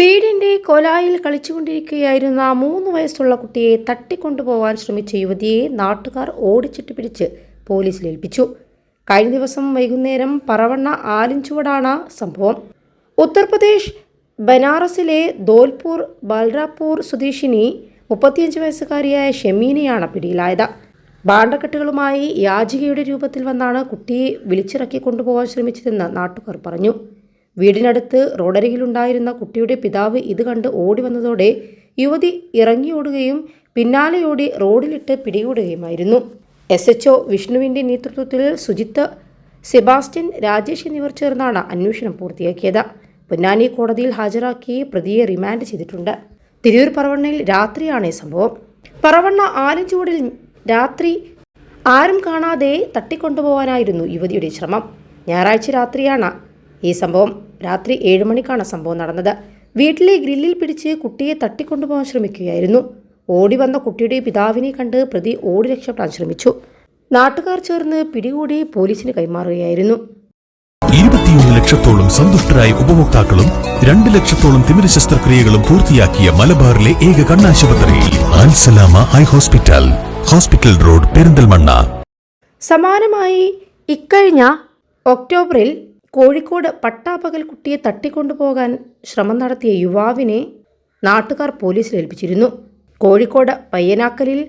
വീടിന്റെ കൊലായിൽ കളിച്ചുകൊണ്ടിരിക്കുകയായിരുന്ന മൂന്ന് വയസ്സുള്ള കുട്ടിയെ തട്ടിക്കൊണ്ടുപോകാൻ ശ്രമിച്ച യുവതിയെ നാട്ടുകാർ ഓടിച്ചിട്ട് പിടിച്ച് പോലീസിൽ ഏൽപ്പിച്ചു. കഴിഞ്ഞ ദിവസം വൈകുന്നേരം പറവണ്ണ ആലിഞ്ചുവടാണ് സംഭവം. ഉത്തർപ്രദേശ് ബനാറസിലെ ദോൽപൂർ ബൽറാപൂർ സ്വദേശിനി മുപ്പത്തിയഞ്ച് വയസ്സുകാരിയായ ഷെമീനയാണ് പിടിയിലായത്. ബാണ്ടക്കെട്ടുകളുമായി യാചികയുടെ രൂപത്തിൽ വന്നാണ് കുട്ടിയെ വിളിച്ചിറക്കി കൊണ്ടുപോകാൻ ശ്രമിച്ചതെന്ന് നാട്ടുകാർ പറഞ്ഞു. വീടിനടുത്ത് റോഡരികിലുണ്ടായിരുന്ന കുട്ടിയുടെ പിതാവ് ഇത് കണ്ട് ഓടി വന്നതോടെ യുവതി ഇറങ്ങിയോടുകയും പിന്നാലെയോടി റോഡിലിട്ട് പിടികൂടുകയുമായിരുന്നു. എസ് എച്ച് ഒ വിഷ്ണുവിന്റെ നേതൃത്വത്തിൽ സുജിത്ത് സെബാസ്റ്റ്യൻ രാജേഷ് എന്നിവർ ചേർന്നാണ് അന്വേഷണം പൂർത്തിയാക്കിയത്. പൊന്നാനി കോടതിയിൽ ഹാജരാക്കി പ്രതിയെ റിമാൻഡ് ചെയ്തിട്ടുണ്ട്. തിരൂർ പറവണ്ണയിൽ രാത്രിയാണ് സംഭവം. പറവണ്ണ ആലഞ്ചൂടിൽ രാത്രി ആരും കാണാതെ തട്ടിക്കൊണ്ടുപോകാനായിരുന്നു യുവതിയുടെ ശ്രമം. ഞായറാഴ്ച രാത്രിയാണ് ഈ സംഭവം രാത്രി ഏഴ് മണിക്കാണ് സംഭവം നടന്നത്. വീട്ടിലെ ഗ്രില്ലിൽ പിടിച്ച് കുട്ടിയെ തട്ടിക്കൊണ്ടുപോകാൻ ശ്രമിക്കുകയായിരുന്നു. ഓടി വന്ന കുട്ടിയുടെ പിതാവിനെ കണ്ട് പ്രതി ഓടി രക്ഷപ്പെടാൻ ശ്രമിച്ചു. നാട്ടുകാർ ചേർന്ന് പിടികൂടി പോലീസിന് കൈമാറുകയായിരുന്നു. ഇരുപത്തിയൊന്ന് ലക്ഷത്തോളം സന്തുഷ്ടരായ ഉപഭോക്താക്കളും രണ്ട് ലക്ഷത്തോളം തിമിര ശസ്ത്രക്രിയകളും പൂർത്തിയാക്കിയ മലബാറിലെ ഏക കണ്ണാശുപത്രി Al Salama eye hospital hospital road Perinthalmanna. സമാനമായി ഇക്കഴിഞ്ഞ ഒക്ടോബറിൽ കോഴിക്കോട് പട്ടാപ്പകൽ കുട്ടിയെ തട്ടിക്കൊണ്ടുപോകാൻ ശ്രമം നടത്തിയ യുവാവിനെ നാട്ടുകാർ പോലീസിൽ ഏൽപ്പിച്ചിരുന്നു. കോഴിക്കോട് പയ്യനാക്കലിൽ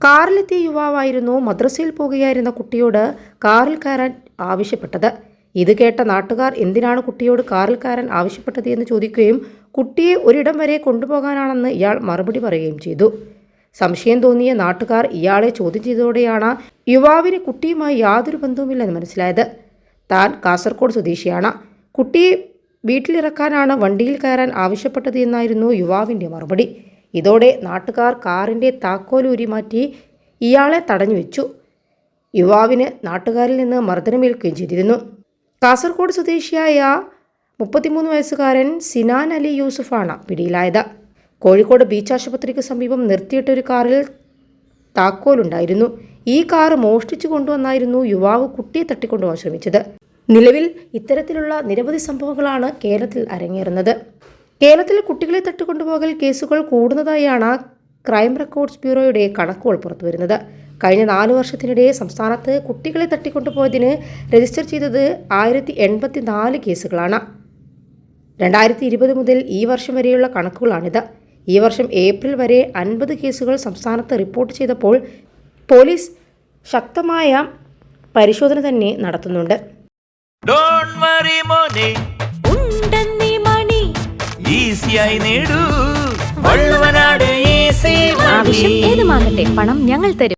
കാറിലെത്തിയ യുവാവായിരുന്നു മദ്രസയിൽ പോകുകയായിരുന്ന കുട്ടിയോട് കാറിൽ കയറാൻ ആവശ്യപ്പെട്ടത്. ഇത് കേട്ട നാട്ടുകാർ എന്തിനാണ് കുട്ടിയോട് കാറിൽ കയറാൻ ആവശ്യപ്പെട്ടത് എന്ന് ചോദിക്കുകയും കുട്ടിയെ ഒരിടം വരെ കൊണ്ടുപോകാനാണെന്ന് ഇയാൾ മറുപടി പറയുകയും ചെയ്തു. സംശയം തോന്നിയ നാട്ടുകാർ ഇയാളെ ചോദ്യം ചെയ്തതോടെയാണ് യുവാവിന് കുട്ടിയുമായി യാതൊരു ബന്ധവുമില്ലെന്ന് മനസ്സിലായത്. താൻ കാസർഗോഡ് സ്വദേശിയാണ്. കുട്ടിയെ വീട്ടിലിറക്കാനാണ് വണ്ടിയിൽ കയറാൻ ആവശ്യപ്പെട്ടത് എന്നായിരുന്നു യുവാവിന്റെ മറുപടി. ഇതോടെ നാട്ടുകാർ കാറിന്റെ താക്കോലൂരി മാറ്റി ഇയാളെ തടഞ്ഞു വെച്ചു യുവാവിന് നാട്ടുകാരിൽ നിന്ന് മർദ്ദനമേൽക്കുകയും ചെയ്തിരുന്നു. കാസർഗോഡ് സ്വദേശിയായ മുപ്പത്തിമൂന്ന് വയസ്സുകാരൻ സിനാൻ അലി യൂസുഫാണ് പിടിയിലായത്. കോഴിക്കോട് ബീച്ച് ആശുപത്രിക്ക് സമീപം നിർത്തിയിട്ട ഒരു കാറിൽ താക്കോലുണ്ടായിരുന്നു. ഈ കാർ മോഷ്ടിച്ചു കൊണ്ടുവന്നായിരുന്നു യുവാവ് കുട്ടിയെ തട്ടിക്കൊണ്ടുപോകാൻ ശ്രമിച്ചത്. നിലവിൽ ഇത്തരത്തിലുള്ള നിരവധി സംഭവങ്ങളാണ് കേരളത്തിൽ അരങ്ങേറുന്നത്. കേരളത്തിൽ കുട്ടികളെ തട്ടിക്കൊണ്ടുപോകൽ കേസുകൾ കൂടുന്നതായാണ് ക്രൈം റെക്കോർഡ്സ് ബ്യൂറോയുടെ കണക്കുകൾ പുറത്തുവരുന്നത്. കഴിഞ്ഞ നാല് വർഷത്തിനിടെ സംസ്ഥാനത്ത് കുട്ടികളെ തട്ടിക്കൊണ്ടുപോയതിന് രജിസ്റ്റർ ചെയ്തത് ആയിരത്തി എൺപത്തി നാല് കേസുകളാണ്. രണ്ടായിരത്തി ഇരുപത് മുതൽ ഈ വർഷം വരെയുള്ള കണക്കുകളാണിത്. ഈ വർഷം ഏപ്രിൽ വരെ അൻപത് കേസുകൾ സംസ്ഥാനത്ത് റിപ്പോർട്ട് ചെയ്തപ്പോൾ പോലീസ് ശക്തമായ പരിശോധന തന്നെ നടത്തുന്നുണ്ട്. ഡോൺ വറി മോനെ. ഉണ്ടെന്നീ മണി. ഈസിയായി നേടൂ. വള്ളുവനാട് ഈസി ആവശ്യം ഏതുമാകട്ടെ പണം ഞങ്ങൾ തരും.